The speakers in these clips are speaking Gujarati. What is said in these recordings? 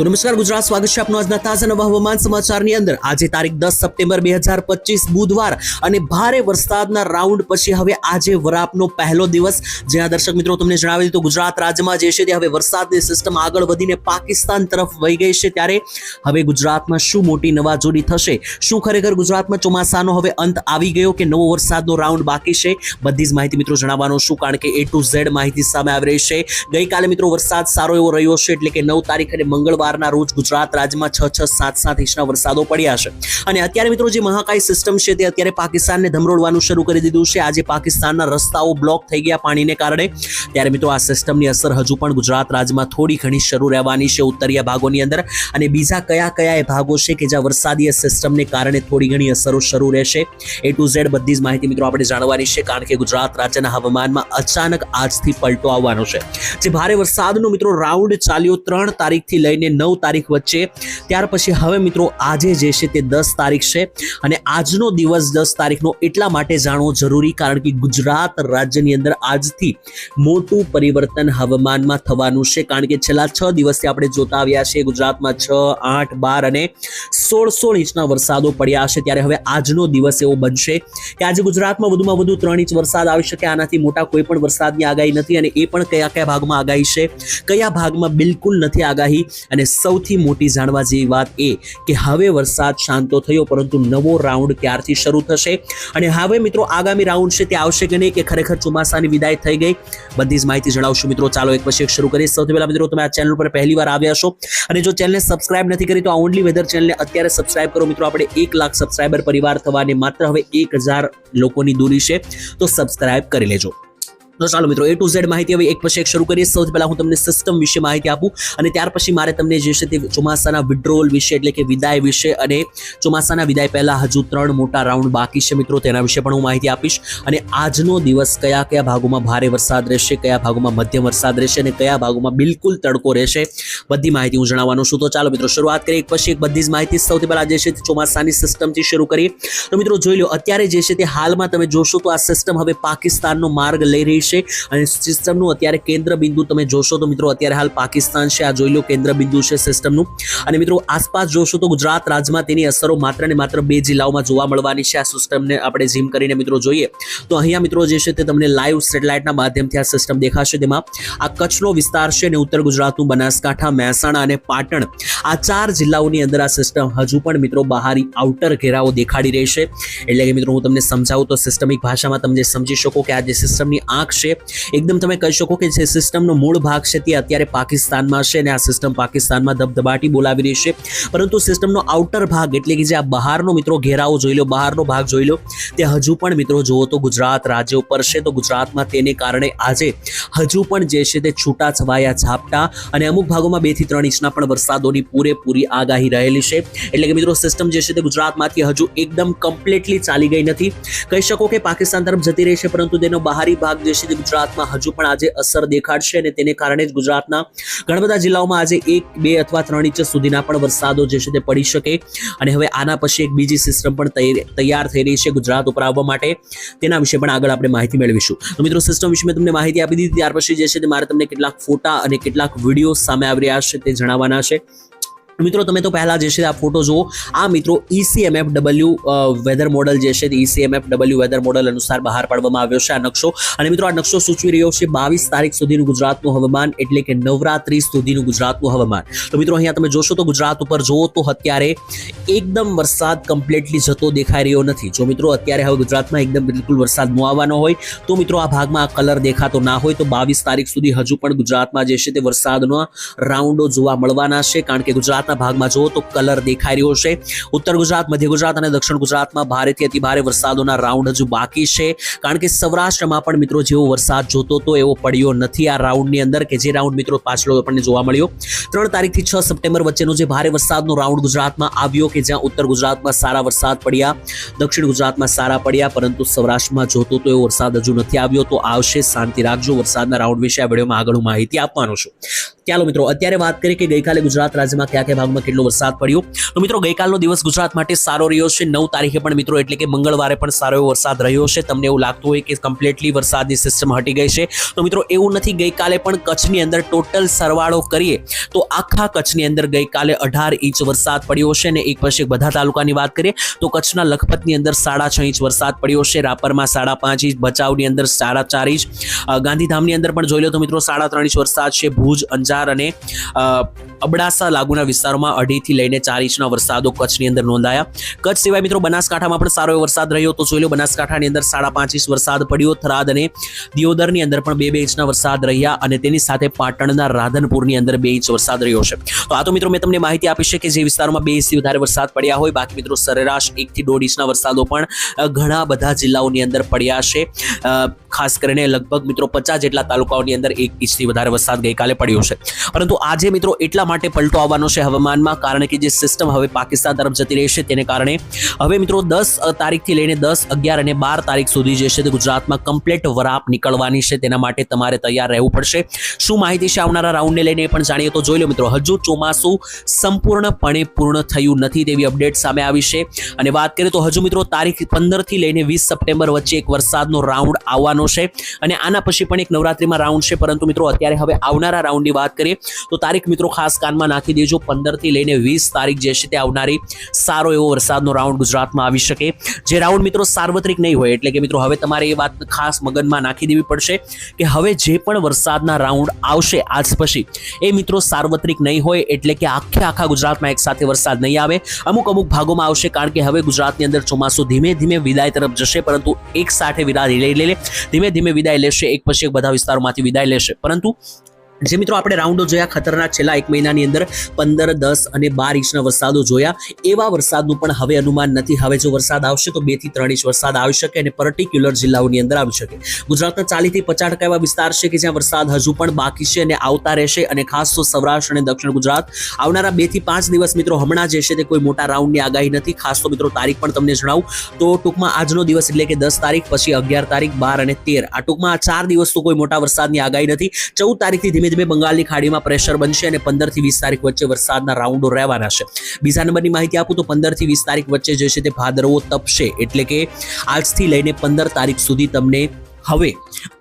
તો નમસ્કાર, ગુજરાત સ્વાગત છે આપનું આજના તાજા હવામાન સમાચારની અંદર. આજે તારીખ દસ સપ્ટેમ્બર બે હજાર પચીસ, બુધવાર અને ભારે વરસાદના રાઉન્ડ પછી હવે આજે વરાપનો પહેલો દિવસ. જ્યાં દર્શક મિત્રો, તમને જણાવી દીધું ગુજરાત રાજ્યમાં જે છે તે હવે વરસાદની સિસ્ટમ આગળ વધીને પાકિસ્તાન તરફ વહી ગઈ છે ત્યારે હવે ગુજરાતમાં શું મોટી નવાજોડી થશે? શું ખરેખર ગુજરાતમાં ચોમાસાનો હવે અંત આવી ગયો કે નવો વરસાદનો રાઉન્ડ બાકી છે? બધી જ માહિતી મિત્રો જણાવવાનો છું, કારણ કે એ ટુ ઝેડ માહિતી સામે આવી રહી છે. ગઈકાલે મિત્રો વરસાદ સારો એવો રહ્યો છે, એટલે કે નવ તારીખ અને મંગળવારના રોજ ગુજરાત રાજ્યમાં છ છ સાત સાત ઇંચના વરસાદો પડ્યા છે. અને અત્યારે મિત્રો જે મહાકાય સિસ્ટમ છે તે અત્યારે પાકિસ્તાનને ધમરોડવાનું શરૂ કરી દીધું છે. આજે પાકિસ્તાનના રસ્તાઓ બ્લોક થઈ ગયા પાણીને કારણે. ત્યારે મિત્રો આ સિસ્ટમની અસર હજુ પણ ગુજરાત રાજ્યમાં થોડી ઘણી શરૂ રહેવાની છે ઉત્તરીય ભાગોની અંદર. અને બીજા કયા કયા એ ભાગો છે કે જ્યાં વરસાદીય સિસ્ટમને કારણે થોડી ઘણી અસરો શરૂ રહેશે? એ ટુ ઝેડ બધી જ માહિતી મિત્રો આપણે જાણવાની છે, કારણ કે ગુજરાત રાજ્યના હવામાનમાં અચાનક આજથી પલટો આવવાનો છે. જે ભારે વરસાદનો મિત્રો રાઉન્ડ ચાલ્યો ત્રણ તારીખથી લઈને નવ તારીખ વચ્ચે. ત્યાર પછી હવે મિત્રો આજે જે છે તે દસ તારીખ છે અને આજનો દિવસ દસ તારીખનો એટલા માટે જાણવો જરૂરી કારણ કે ગુજરાત રાજ્યની અંદર આજથી મોટું પરિવર્તન હવામાનમાં થવાનું છે. કારણ કે છેલ્લા છ દિવસથી આપણે જોતા આવ્યા છે ગુજરાતમાં છ, આઠ, બાર અને સોળ સોળ ઇંચના વરસાદો પડ્યા છે ત્યારે હવે આજનો દિવસ એવો બનશે કે આજે ગુજરાતમાં વધુમાં વધુ ત્રણ ઇંચ વરસાદ આવી શકે. આનાથી મોટા કોઈ પણ વરસાદની આગાહી નથી અને એ પણ કયા કયા ભાગમાં આગાહી છે? કયા ભાગમાં બિલકુલ નથી આગાહી? અને સૌથી મોટી જાણવા જેવી વાત એ કે હવે વરસાદ શાંતો થયો, પરંતુ નવો રાઉન્ડ ક્યારથી શરૂ થશે? અને હવે મિત્રો આગામી રાઉન્ડ છે, તે આવશે કે નહીં, કે ખરેખર ચોમાસાની વિદાય થઈ ગઈ? બધી જ માહિતી જણાવશું મિત્રો. ચાલો એક પછી એક શરૂ કરીએ. સૌથી પહેલા મિત્રો તમે આ ચેનલ પર પહેલી વાર આવ્યા છો અને જો ચેનલને સબસ્ક્રાઇબ નથી કરી, તો આ ઓનલી વેધર ચેનલને અત્યારે સબસ્ક્રાઇબ કરો. મિત્રો, આપણે એક લાખ સબસ્ક્રાઇબર પરિવાર થવાને માત્ર હવે એક હજાર લોકોની દૂરી છે, તો સબસ્ક્રાઇબ કરી લેજો. તો ચાલો મિત્રો એ ટુ ઝેડ માહિતી હવે એક પછી એક શરૂ કરીએ. સૌથી પહેલા હું તમને સિસ્ટમ વિશે માહિતી આપું અને ત્યાર પછી મારે તમને જે છે તે ચોમાસાના વિડ્રોલ વિશે એટલે કે વિદાય વિશે અને ચોમાસાના વિદાય પહેલાં હજુ ત્રણ મોટા રાઉન્ડ બાકી છે મિત્રો, તેના વિશે પણ હું માહિતી આપીશ. અને આજનો દિવસ કયા કયા ભાગોમાં ભારે વરસાદ રહેશે, કયા ભાગોમાં મધ્યમ વરસાદ રહેશે અને કયા ભાગોમાં બિલકુલ તડકો રહેશે, બધી માહિતી હું જણાવવાનું છું. તો ચાલો મિત્રો, શરૂઆત કરીએ. એક પછી એક બધી જ માહિતી. સૌથી પહેલાં જે છે તે ચોમાસાની સિસ્ટમથી શરૂ કરીએ. તો મિત્રો, જોઈ લો, અત્યારે જે છે તે હાલમાં તમે જોશો તો આ સિસ્ટમ હવે પાકિસ્તાનનો માર્ગ લઈ રહી છે. અને સિસ્ટમનું અત્યારે કેન્દ્ર બિંદુ તમે જોશો તો મિત્રો અત્યારે હાલ પાકિસ્તાન છે, આ જોઈ લો કેન્દ્ર બિંદુ છે સિસ્ટમનું. અને મિત્રો આસપાસ જોશો તો ગુજરાત રાજ્યમાં તેની અસરો માત્ર ને માત્ર બે જિલ્લાઓમાં જોવા મળવાની છે આ સિસ્ટમને આપણે ઝીમ કરીને મિત્રો જોઈએ. તો અહીંયા મિત્રો જે છે તે તમને લાઈવ સેટેલાઇટના માધ્યમથી આ સિસ્ટમ દેખાશે. તેમાં આ કચ્છનો વિસ્તાર છે અને ઉત્તર ગુજરાતનું બનાસકાંઠા, મહેસાણા અને પાટણ. આ ચાર જિલ્લાઓની અંદર આ સિસ્ટમ હજુ પણ મિત્રો બહારી આઉટર ઘેરાઓ દેખાડી રહી છે. એટલે કે મિત્રો હું તમને સમજાવું તો સિસ્ટમિક ભાષામાં તમે સમજી શકો કે આ જે સિસ્ટમની આંખ છે. એકદમ તમે કહી શકો કે જે સિસ્ટમનો મૂળ ભાગ છે તે અત્યારે પાકિસ્તાનમાં છે અને આ સિસ્ટમ પાકિસ્તાનમાં ધબધબાટી બોલાવી રહી છે. પરંતુ સિસ્ટમનો આઉટર ભાગ એટલે કે જે આ બહારનો મિત્રો ઘેરાવો જોઈ લો, બહારનો ભાગ જોઈ લો, તે હજુ પણ મિત્રો જુઓ તો ગુજરાત રાજ્ય ઉપર છે. તો ગુજરાતમાં તેને કારણે આજે હજુ પણ જે છે તે છૂટા છવાયા ઝાપટા અને અમુક ભાગોમાં બેથી ત્રણ ઇંચના પણ વરસાદોની પૂરેપૂરી આગાહી રહેલી છે. એટલે કે મિત્રો સિસ્ટમ જે છે તે ગુજરાતમાંથી હજુ એકદમ કમ્પ્લીટલી ચાલી ગઈ નથી. કહી શકો કે પાકિસ્તાન તરફ જતી રહી છે, પરંતુ તેનો બહારી ભાગ જે છે તે ગુજરાતમાં હજુ પણ આજે અસર દેખાડશે અને તેને કારણે જ ગુજરાતના ઘણા બધા જિલ્લાઓમાં આજે એક, બે અથવા ત્રણ ઇંચ સુધીના પણ વરસાદો જે છે તે પડી શકે. અને હવે આના પછી એક બીજી સિસ્ટમ પણ તૈયાર થઈ રહી છે ગુજરાત ઉપર આવવા માટે. તેના વિશે પણ આગળ આપણે માહિતી મેળવીશું. તો મિત્રો સિસ્ટમ વિશે મેં તમને માહિતી આપી દીધી. ત્યાર પછી જે છે તે મારે તમને કેટલાક ફોટા અને કેટલાક વીડિયો સામે આવી રહ્યા છે તે જણાવવાના છે. મિત્રો, તમે તો પહેલાં જે છે આ ફોટો જુઓ. આ મિત્રો ઈસીએમએફ ડબલ્યુ વેધર મોડલ જે છે E ECMF W weather model અનુસાર બહાર પાડવામાં આવ્યો છે આ નકશો. અને મિત્રો, આ નકશો સૂચવી રહ્યો છે બાવીસ તારીખ સુધીનું ગુજરાતનું હવામાન, એટલે કે નવરાત્રી સુધીનું ગુજરાતનું હવામાન. તો મિત્રો, અહીંયા તમે જોશો તો ગુજરાત ઉપર જુઓ તો અત્યારે એકદમ વરસાદ કમ્પ્લીટલી જતો દેખાઈ રહ્યો નથી. જો મિત્રો, અત્યારે હવે ગુજરાતમાં એકદમ બિલકુલ વરસાદ ન આવવાનો હોય, તો મિત્રો, આ ભાગમાં આ કલર દેખાતો ના હોય, તો બાવીસ તારીખ સુધી હજુ પણ ગુજરાતમાં જે છે તે વરસાદના રાઉન્ડો જોવા મળવાના છે. કારણ કે ગુજરાતના ભાગમાં જુઓ તો કલર દેખાઈ રહ્યો છે. ઉત્તર ગુજરાત, મધ્ય ગુજરાત અને દક્ષિણ ગુજરાતમાં ભારેથી અતિ ભારે વરસાદોના રાઉન્ડ હજુ બાકી છે. કારણ કે સૌરાષ્ટ્રમાં પણ મિત્રો જેવો વરસાદ જોતો હતો એવો પડ્યો નથી. આ રાઉન્ડની અંદર કે જે રાઉન્ડ મિત્રો પાછલો આપણને જોવા મળ્યો. ત્રણ તારીખથી છ સપ્ટેમ્બર વચ્ચેનો જે ભારે વરસાદનો રાઉન્ડ ગુજરાતમાં આવ્યો કે જ્યાં ઉત્તર ગુજરાતમાં સારા વરસાદ પડ્યા, દક્ષિણ ગુજરાતમાં સારા પડ્યા, પરંતુ સૌરાષ્ટ્રમાં જોતો તો એવો વરસાદ હજુ નથી આવ્યો. તો આવશે, શાંતિ રાખજો. વરસાદના રાઉન્ડ વિશે આ વિડીયોમાં આગળ માહિતી આપવાનો છું. ચાલો મિત્રો? અત્યારે વાત કરીએ કે ગઈકાલે ગુજરાત રાજ્યમાં કયા કયા ભાગમાં કેટલો વરસાદ પડ્યો? તો મિત્રો, ગઈકાલનો દિવસ ગુજરાત માટે સારો રહ્યો છે. નવ તારીખે પણ મિત્રો, એટલે કે મંગળવારે પણ સારો એવો વરસાદ રહ્યો છે. તમને એવું લાગતું હોય કે કમ્પ્લીટલી વરસાદની સિસ્ટમ હટી ગઈ છે. તો મિત્રો, એવું નથી, ગઈકાલે પણ કચ્છની અંદર ટોટલ સરવાળો કરીએ, તો આખા કચ્છની અંદર ગઈકાલે અઢાર ઇંચ વરસાદ પડ્યો છે. અને એક પછી બધા તાલુકાની વાત કરીએ, તો કચ્છના લખપતની અંદર સાડા છ ઇંચ વરસાદ પડ્યો છે. રાપરમાં સાડા પાંચ ઇંચ, ભચાઉની અંદર સાડા ચાર ઇંચ ગાંધીધામની અંદર પણ જોઈ લો તો મિત્રો, સાડા ત્રણ ઇંચ વરસાદ છે. ભુજ, અંજાર અને અ, અબડાસા લાગુના વિસ્તારોમાં અઢીથી લઈને ચાર ઇંચના વરસાદો કચ્છની અંદર નોંધાયા. કચ્છ સિવાય મિત્રો બનાસકાંઠામાં પણ સારો વરસાદ રહ્યો તો જોઈ લો બનાસકાંઠાની અંદર સાડા પાંચ ઇંચ વરસાદ પડ્યો. થરાદ અને દિયોદરની અંદર પણ બે બે ઇંચના વરસાદ રહ્યા અને તેની સાથે પાટણના રાધનપુરની અંદર બે ઇંચ વરસાદ રહ્યો છે. તો આ તો મિત્રો મેં તમને માહિતી આપી છે કે જે વિસ્તારોમાં બે ઇંચથી વધારે વરસાદ પડ્યા હોય, બાકી મિત્રો સરેરાશ એકથી દોઢ ઇંચના વરસાદો પણ ઘણા બધા જિલ્લાઓની અંદર પડ્યા છે. ખાસ કરીને લગભગ મિત્રો પચાસ જેટલા તાલુકાઓની અંદર એક ઇંચથી વધારે વરસાદ ગઈકાલે પડ્યો છે. પરંતુ આજે મિત્રો એટલા માટે પલટો આવવાનો છે હવામાનમાં, કારણ કે જે સિસ્ટમ હવે પાકિસ્તાન તરફ જતી રહેશે તેને કારણે હવે મિત્રો દસ તારીખથી લઈને દસ, અગિયાર અને બાર તારીખ સુધી જે છે તે ગુજરાતમાં કમ્પ્લેટ વરાપ નીકળવાની છે. તેના માટે તમારે તૈયાર રહેવું પડશે. શું માહિતી છે આવનારા રાઉન્ડને લઈને પણ જાણીએ તો જોઈ લો મિત્રો. હજુ ચોમાસું સંપૂર્ણપણે પૂર્ણ થયું નથી તેવી અપડેટ સામે આવી છે. અને વાત કરીએ તો હજુ મિત્રો તારીખ પંદરથી લઈને વીસ સપ્ટેમ્બર વચ્ચે એક વરસાદનો રાઉન્ડ આવવાનો છે. અને આના પછી પણ એક નવરાત્રીમાં રાઉન્ડ છે. પરંતુ મિત્રો અત્યારે હવે આવનારા રાઉન્ડની વાત કરીએ તો તારીખ મિત્રો ખાસ કાનમાં નાખી દેજો. પંદરથી લઈને વીસ તારીખ જે છે તે આવનારી સારો એવો વરસાદનો રાઉન્ડ ગુજરાતમાં આવી શકે. જે રાઉન્ડ મિત્રો સાર્વત્રિક નહીં હોય, એટલે કે મિત્રો હવે તમારે એ વાત ખાસ મગજમાં નાખી દેવી પડશે કે હવે જે પણ વરસાદના રાઉન્ડ આવશે આજ પછી, એ મિત્રો સાર્વત્રિક નહીં હોય, એટલે કે આખે આખા ગુજરાતમાં એક સાથે વરસાદ નહીં આવે. અમુક અમુક ભાગોમાં આવશે કારણ કે હવે ગુજરાતની અંદર ચોમાસું ધીમે ધીમે વિદાય તરફ જશે, પરંતુ એક સાથે વિદાય લઈ લે. ધીમે ધીમે વિદાય લેશે, એક પછી એક બધા વિસ્તારોમાંથી વિદાય લેશે. પરંતુ જે મિત્રો આપણે રાઉન્ડો જોયા, ખતરનાક છેલ્લા એક મહિનાની અંદર પંદર, દસ અને બાર ઇંચના વરસાદો જોયા. એવા વરસાદનું પણ હવે અનુમાન નથી. હવે જો વરસાદ આવશે તો બેથી ત્રણ ઇંચ વરસાદ આવી શકે અને પર્ટિક્યુલર જિલ્લાઓની અંદર આવી શકે. ગુજરાતના ચાલીસથી પચાસ ટકા એવા વિસ્તાર છે કે જ્યાં વરસાદ હજુ પણ બાકી છે અને આવતા રહેશે અને ખાસ તો સૌરાષ્ટ્ર અને દક્ષિણ ગુજરાત. આવનારા બેથી પાંચ દિવસ મિત્રો હમણાં જે છે તે કોઈ મોટા રાઉન્ડની આગાહી નથી. ખાસ તો મિત્રો તારીખ પણ તમને જણાવું. તો ટૂંકમાં આજનો દિવસ એટલે કે દસ તારીખ, પછી અગિયાર તારીખ, બાર અને તેર. આ ટૂંકમાં આ ચાર દિવસ તો કોઈ મોટા વરસાદની આગાહી નથી. ચૌદ તારીખથી ધીમે ધીમે બંગાળની ખાડીમાં પ્રેશર બનશે અને પંદરથી વીસ તારીખ વચ્ચે વરસાદના રાઉન્ડો રહેવાના છે. બીજા નંબરની માહિતી આપું તો પંદરથી વીસ તારીખ વચ્ચે જે છે તે ભાદરવો તપશે. એટલે કે આજથી લઈને પંદર તારીખ સુધી તમને હવે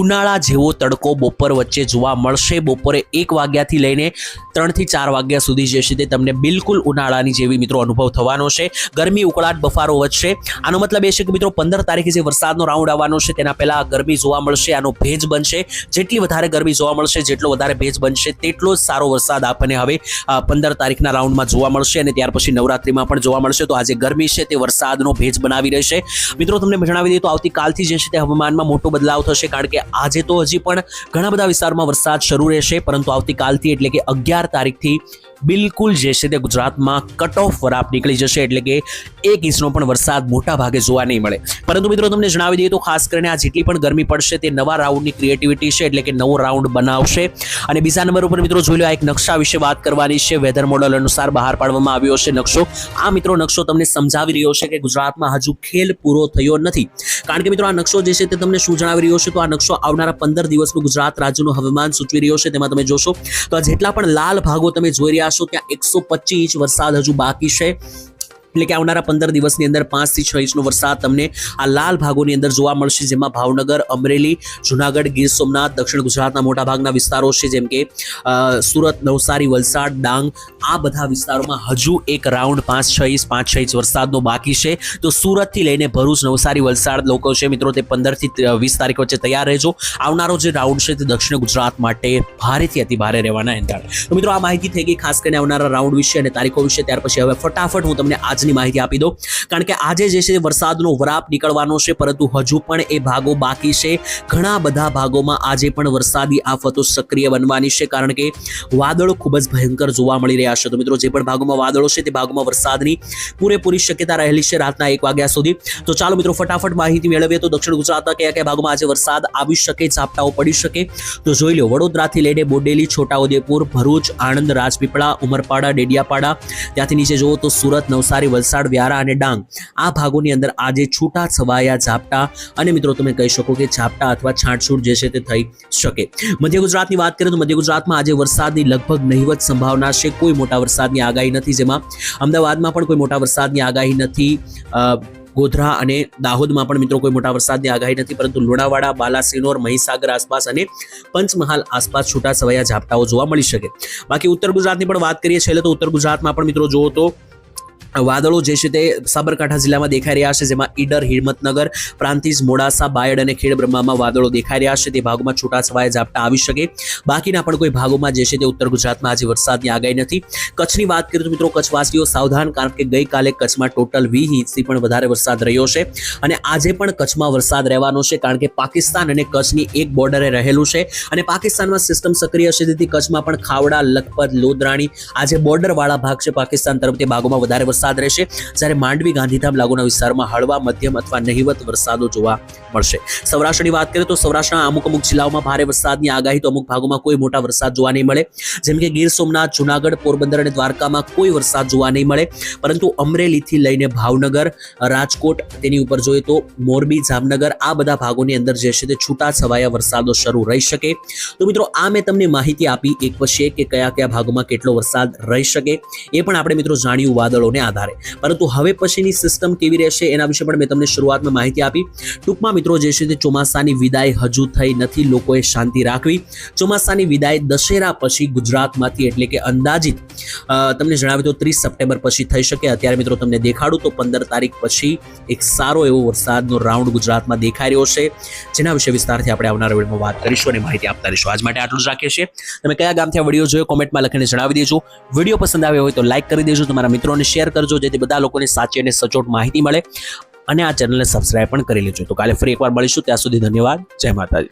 ઉનાળા જેવો તડકો બપોર વચ્ચે જોવા મળશે. બપોરે એક વાગ્યાથી લઈને ત્રણથી ચાર વાગ્યા સુધી જે છે તે તમને બિલકુલ ઉનાળાની જેવી મિત્રો અનુભવ થવાનો છે. ગરમી, ઉકળાટ, બફારો વધશે. આનો મતલબ એ છે કે મિત્રો પંદર તારીખે જે વરસાદનો રાઉન્ડ આવવાનો છે તેના પહેલાં ગરમી જોવા મળશે, આનો ભેજ બનશે. જેટલી વધારે ગરમી જોવા મળશે, જેટલો વધારે ભેજ બનશે, તેટલો જ સારો વરસાદ આપણને હવે પંદર તારીખના રાઉન્ડમાં જોવા મળશે અને ત્યાર પછી નવરાત્રીમાં પણ જોવા મળશે. તો આજે ગરમી છે તે વરસાદનો ભેજ બનાવી રહેશે. મિત્રો, તમને જણાવી દઈએ તો આવતીકાલથી જે છે તે હવામાનમાં મોટો બદલાવ થશે, કારણ કે આજે તો હજી પણ ઘણા બધા વિસ્તારમાં વરસાદ શરૂ રહેશે, પરંતુ આવતીકાલથી એટલે કે અગિયાર તારીખથી બિલકુલ જે છે તે ગુજરાતમાં કટ ઓફ વરાપ નીકળી જશે એટલે કે એક ઇંચનો પણ વરસાદ મોટા ભાગે જોવા નહીં મળે. પરંતુ મિત્રો તમને જણાવી દઈએ તો ખાસ કરીને આ જેટલી પણ ગરમી પડશે તે નવા રાઉન્ડની ક્રિએટિવિટી છે એટલે કે નવો રાઉન્ડ બનાવશે. અને બીજા નંબર ઉપર મિત્રો જોઈ લો આ એક નકશા વિશે વાત કરવાની છે. વેધર મોડલ અનુસાર બહાર પાડવામાં આવ્યો છે નકશો. આ મિત્રો નકશો તમને સમજાવી રહ્યો છે કે ગુજરાતમાં હજુ ખેલ પૂરો થયો નથી. કારણ કે મિત્રો આ નકશો જે છે તે તમને શું જણાવી રહ્યો છે? તો આ નકશો આવનારા પંદર દિવસનું ગુજરાત રાજ્યનું હવામાન સૂચવી રહ્યો છે. તેમાં તમે જોશો તો આ જેટલા પણ લાલ ભાગો તમે જોઈ રહ્યા છો ત્યાં એકસો ઇંચ વરસાદ હજુ બાકી છે. એટલે કે આવનારા પંદર દિવસની અંદર પાંચથી છ ઇંચનો વરસાદ તમને આ લાલ ભાગોની અંદર જોવા મળશે, જેમાં ભાવનગર, અમરેલી, જુનાગઢ, ગીર સોમનાથ, દક્ષિણ ગુજરાતના મોટા ભાગના વિસ્તારો છે, જેમ કે સુરત, નવસારી, વલસાડ, ડાંગ, આ બધા વિસ્તારોમાં હજુ એક રાઉન્ડ પાંચ, છ ઇંચ, પાંચ, છ ઇંચ વરસાદનો બાકી છે. તો સુરતથી લઈને ભરૂચ, નવસારી, વલસાડ લોકો છે, મિત્રો, તે પંદરથી વીસ તારીખ વચ્ચે તૈયાર રહેજો. આવનારો જે રાઉન્ડ છે તે દક્ષિણ ગુજરાત માટે ભારેથી અતિ ભારે રહેવાના એંધાણ. તો મિત્રો, આ માહિતી થઈ ગઈ, ખાસ કરીને આવનારા રાઉન્ડ વિશે અને તારીખો વિશે, ત્યાર પછી હવે ફટાફટ હું તમને આજની માહિતી આપી દો કારણ કે આજે જે છે વરસાદનો વરાપ નીકળવાનો છે, પરંતુ હજુ પણ એ ભાગો બાકી છે. ઘણા બધા ભાગોમાં આજે પણ વરસાદી આફતો સક્રિય બનવાની છે, કારણ કે વાદળો ખૂબ જ ભયંકર જોવા મળી રહ્યા છે. તો મિત્રો, જે પણ ભાગોમાં વાદળો છે, તે ભાગોમાં વરસાદની પૂરેપૂરી શક્યતા રહેલી છે રાતના એક વાગ્યા સુધી. તો ચાલો મિત્રો, ફટાફટ માહિતી મેળવીએ તો દક્ષિણ ગુજરાતના કયા કયા ભાગોમાં આજે વરસાદ આવી શકે, ઝાપટાઓ પડી શકે. તો જોઈ લો, વડોદરાથી લઈને બોડેલી, છોટાઉદેપુર, ભરૂચ, આણંદ, રાજપીપળા, ઉમરપાડા, ડેડિયાપાડા. ત્યાંથી નીચે જુઓ તો સુરત, નવસારી વલસાડ, વ્યારા અને ડાંગ. આ ભાગોની અંદર આજે છૂટા છવાયા ઝાપટા અને મિત્રો તમે કહી શકો કે ઝાપટા અથવા છાંટછૂટ જે છે તે થઈ શકે. મધ્ય ગુજરાતની વાત કરીએ તો મધ્ય ગુજરાતમાં આજે વરસાદની લગભગ નહિવત સંભાવના છે. કોઈ મોટા વરસાદની આગાહી નથી. જેમાં અમદાવાદમાં પણ કોઈ મોટા વરસાદની આગાહી નથી. ગોધરા અને દાહોદમાં પણ મિત્રો કોઈ મોટા વરસાદની આગાહી નથી. પરંતુ લુણાવાડા, બાલાસિનોર, મહીસાગર આસપાસ અને પંચમહાલ આસપાસ છૂટા છવાયા ઝાપટાઓ જોવા મળી શકે. બાકી ઉત્તર ગુજરાતની પણ વાત કરીએ, છેલ્લે તો ઉત્તર ગુજરાતમાં પણ મિત્રો જુઓ તો વાદળો જે છે તે સાબરકાંઠા જિલ્લામાં દેખાઈ રહ્યા છે, જેમાં ઈડર, હિંમતનગર, પ્રાંતિજ, મોડાસા, બાયડ અને ખેડ બ્રહ્મામાં વાદળો દેખાઈ રહ્યા છે. તે ભાગોમાં છૂટાછવાયા ઝાપટા આવી શકે. બાકીના પણ કોઈ ભાગોમાં જે છે તે ઉત્તર ગુજરાતમાં આજે વરસાદની આગાહી નથી. કચ્છની વાત કરીએ તો મિત્રો, કચ્છવાસીઓ સાવધાન, કારણ કે ગઈકાલે કચ્છમાં ટોટલ વીસ ઇંચથી પણ વધારે વરસાદ રહ્યો છે. અને આજે પણ કચ્છમાં વરસાદ રહેવાનો છે, કારણ કે પાકિસ્તાન અને કચ્છની એક બોર્ડરે રહેલું છે. અને પાકિસ્તાનમાં સિસ્ટમ સક્રિય છે, તેથી કચ્છમાં પણ ખાવડા, લખપત, લોદરાણી આજે બોર્ડરવાળા ભાગ છે. પાકિસ્તાન તરફ તે ભાગોમાં વધારે વરસાદ રહેશે. જ્યારે માંડવી, ગાંધીધામ લાગુના વિસ્તારમાં હળવા, મધ્યમ અથવા નહિવત વરસાદો જોવા મળશે. સૌરાષ્ટ્રની વાત કરીએ તો સૌરાષ્ટ્રના અમુક અમુક જિલ્લાઓમાં ભારે વરસાદની આગાહી, તો અમુક ભાગોમાં કોઈ મોટા વરસાદ જોવા નહીં મળે. જેમ કે ગીર સોમનાથ, જુનાગઢ, પોરબંદર અને દ્વારકામાં કોઈ વરસાદ જોવા નહીં મળે. પરંતુ અમરેલીથી લઈને ભાવનગર, રાજકોટ, તેની ઉપર જોઈએ તો મોરબી, જામનગર, આ બધા ભાગોની અંદર જે છે તે છૂટા છવાયા વરસાદો શરૂ રહી શકે. તો મિત્રો, આ મેં તમને માહિતી આપી. એક પછી કે કયા કયા ભાગોમાં કેટલો વરસાદ રહી શકે, એ પણ આપણે મિત્રો જાણ્યું વાદળોને આધારે. પરંતુ હવે પછીની સિસ્ટમ કેવી રહેશે એના વિશે પણ મેં તમને શરૂઆતમાં માહિતી આપી. ટૂંકમાં મિત્રો જે છે તે ચોમાસાની વિદાય હજુ થઈ નથી, લોકોએ શાંતિ રાખવી. ચોમાસાની વિદાય દશેરા પછી ગુજરાતમાંથી એટલે કે અંદાજિત તમને જણાવ્યું તો ત્રીસ સપ્ટેમ્બર પછી થઈ શકે. અત્યારે મિત્રો તમને દેખાડું તો પંદર તારીખ પછી એક સારો એવો વરસાદનો રાઉન્ડ ગુજરાતમાં દેખાઈ રહ્યો છે. જેના વિશે વિસ્તારથી આપણે આવનારા વિડીયોમાં વાત કરીશું અને માહિતી આપતા રહીશું. આજ માટે આટલું જ રાખીએ છીએ. તમે કયા ગામથી આ વીડિયો જોયો કોમેન્ટમાં લખીને જણાવી દેજો. વીડિયો પસંદ આવ્યો હોય તો લાઇક કરી દેજો. તમારા મિત્રોને શેર કરજો જેથી બધા લોકોને સાચી અને સચોટ માહિતી મળે અને આ ચેનલને સબસ્ક્રાઇબ પણ કરી લેજો. તો કાલે ફરી એકવાર મળીશું. ત્યાં સુધી ધન્યવાદ. જય માતાજી.